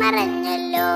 മറഞ്ഞല്ലോ.